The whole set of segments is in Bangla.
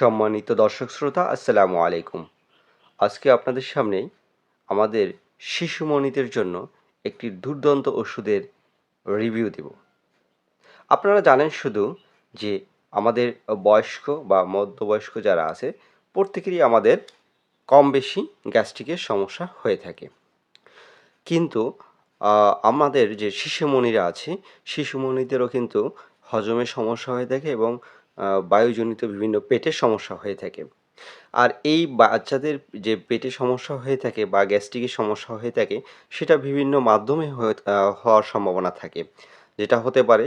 সম্মানিত দর্শক শ্রোতা, আসসালামু আলাইকুম। আজকে আপনাদের সামনে আমাদের শিশুমণিদের জন্য একটি দুর্দান্ত ওষুধের রিভিউ দেব। আপনারা জানেন শুধু যে আমাদের বয়স্ক বা মধ্যবয়স্ক যারা আছে, প্রত্যেকেরই আমাদের কম বেশি গ্যাস্ট্রিকের সমস্যা হয়ে থাকে। কিন্তু আমাদের যে শিশুমণিরা আছে শিশুমণিদেরও কিন্তু হজমের সমস্যা হয়ে থাকে এবং বায়ুজনিত বিভিন্ন পেটের সমস্যা হয়ে থাকে। আর এই বাচ্চাদের যে পেটে সমস্যা হয়ে থাকে বা গ্যাস্ট্রিকের সমস্যা হয়ে থাকে, সেটা বিভিন্ন মাধ্যমে হওয়ার সম্ভাবনা থাকে। যেটা হতে পারে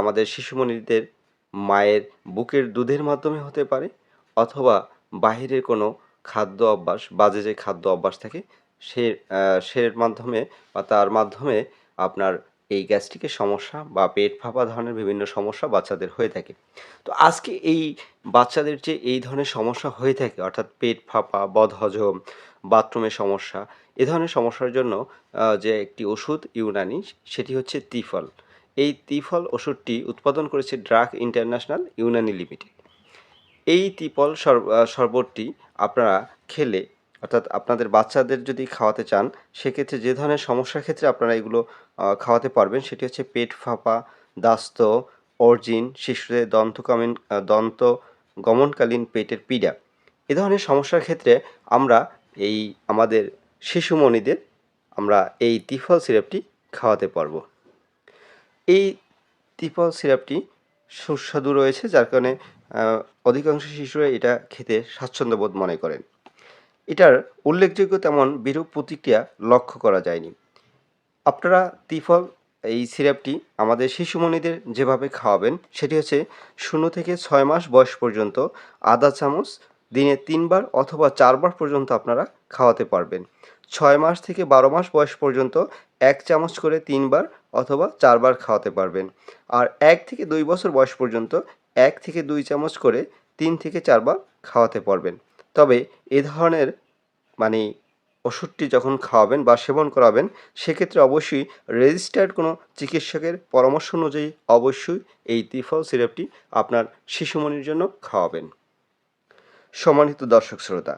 আমাদের শিশুমণিদের মায়ের বুকের দুধের মাধ্যমে হতে পারে, অথবা বাহিরের কোনো খাদ্য অভ্যাস, বাজে যে খাদ্য অভ্যাস থাকে, সে সের মাধ্যমে বা তার মাধ্যমে আপনার এই গ্যাস্ট্রিকের সমস্যা বা পেট ফাঁপা ধরনের বিভিন্ন সমস্যা বাচ্চাদের হয়ে থাকে। তো আজকে এই বাচ্চাদের যে এই ধরনের সমস্যা হয়ে থাকে, অর্থাৎ পেট ফাঁপা, বদহজম, বাথরুমের সমস্যা, এ ধরনের সমস্যার জন্য যে একটি ওষুধ ইউনানি, সেটি হচ্ছে তিফল। এই তিফল ওষুধটি উৎপাদন করেছে ড্রাগ ইন্টারন্যাশনাল ইউনানি লিমিটেড। এই সর- শরবতটি আপনারা খেলে অর্থাৎ আপনাদের বাচ্চাদের যদি খাওয়াতে চান সেক্ষেত্রে যে ধরনের সমস্যার ক্ষেত্রে আপনারা এগুলো খাওয়াতে পারবেন সেটি হচ্ছে পেট ফাঁপা দাস্ত অর্জিন শিশুদের দন্তকালীন আহ, দন্ত গমনকালীন পেটের পীড়া। এ ধরনের সমস্যার ক্ষেত্রে আমরা এই আমাদের শিশুমণিদের আমরা এই তিফল সিরাপটি খাওয়াতে পারব। এই তিফল সিরাপটি সুস্বাদু রয়েছে যার কারণে অধিকাংশ শিশুরা এটা খেতে স্বাচ্ছন্দ্য বোধ মনে করেন। এটার উল্লেখযোগ্য তেমন বিরূপ প্রতিক্রিয়া লক্ষ্য করা যায়নি। আপনারা তিফল, এই সিরাপটি আমাদের শিশুমণিদের যেভাবে খাওয়াবেন, সেটি হচ্ছে শূন্য থেকে ছয় মাস বয়স পর্যন্ত আধা চামচ, দিনে তিনবার অথবা চারবার পর্যন্ত আপনারা খাওয়াতে পারবেন। ছয় মাস থেকে বারো মাস বয়স পর্যন্ত এক চামচ করে তিনবার অথবা চারবার খাওয়াতে পারবেন। আর এক থেকে দুই বছর বয়স পর্যন্ত এক থেকে দুই চামচ করে তিন থেকে চারবার খাওয়াতে পারবেন। তবে এ ধরনের মানে ওষুধটি যখন খাওয়াবেন বা সেবন করাবেন, সেক্ষেত্রে অবশ্যই রেজিস্টার্ড কোনো চিকিৎসকের পরামর্শ অনুযায়ী অবশ্যই এই তিফল সিরাপটি আপনার শিশুমণির জন্য খাওয়াবেন। সম্মানিত দর্শক শ্রোতা,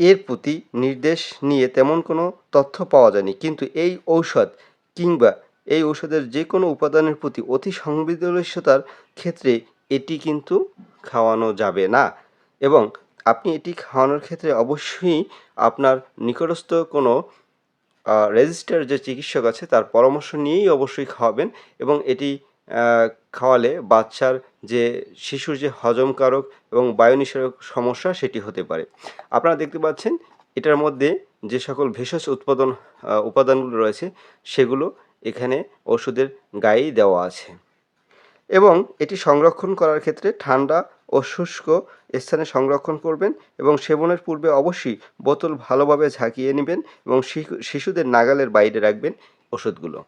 এর প্রতি নির্দেশ নিয়ে তেমন কোনো তথ্য পাওয়া যায়নি, কিন্তু এই ঔষধ কিংবা এই ঔষধের যে কোনো উপাদানের প্রতি অতি সংবেদনশীলতার ক্ষেত্রে এটি কিন্তু খাওয়ানো যাবে না এবং আপনি এটি খাওয়ানোর ক্ষেত্রে অবশ্যই আপনার নিকটস্থ কোনো রেজিস্টার যে চিকিৎসক আছে তার পরামর্শ নিয়েই অবশ্যই খাওয়াবেন এবং এটি খাওয়ালে বাচ্চার যে শিশুর যে হজমকারক এবং বায়ু নিঃসরক সমস্যা সেটি হতে পারে। আপনারা দেখতে পাচ্ছেন এটার মধ্যে যে সকল ভেষজ উৎপাদন উপাদানগুলো রয়েছে সেগুলো এখানে ওষুধের গায়েই দেওয়া আছে। এবং এটি সংরক্ষণ করার ক্ষেত্রে ঠান্ডা ও শুষ্ক স্থানে সংরক্ষণ করবেন এবং সেবনের পূর্বে অবশ্যই বোতল ভালোভাবে ঝাঁকিয়ে নেবেন এবং শিশু- শিশুদের নাগালের বাইরে রাখবেন ওষুধগুলো।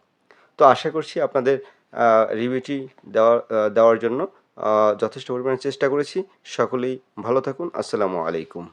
তো আশা করছি আপনাদের রিভিউটি দেওয়ার দেওয়ার জন্য যথেষ্ট পরিমাণে চেষ্টা করেছি। সকলেই ভালো থাকুন। আসসালামু আলাইকুম।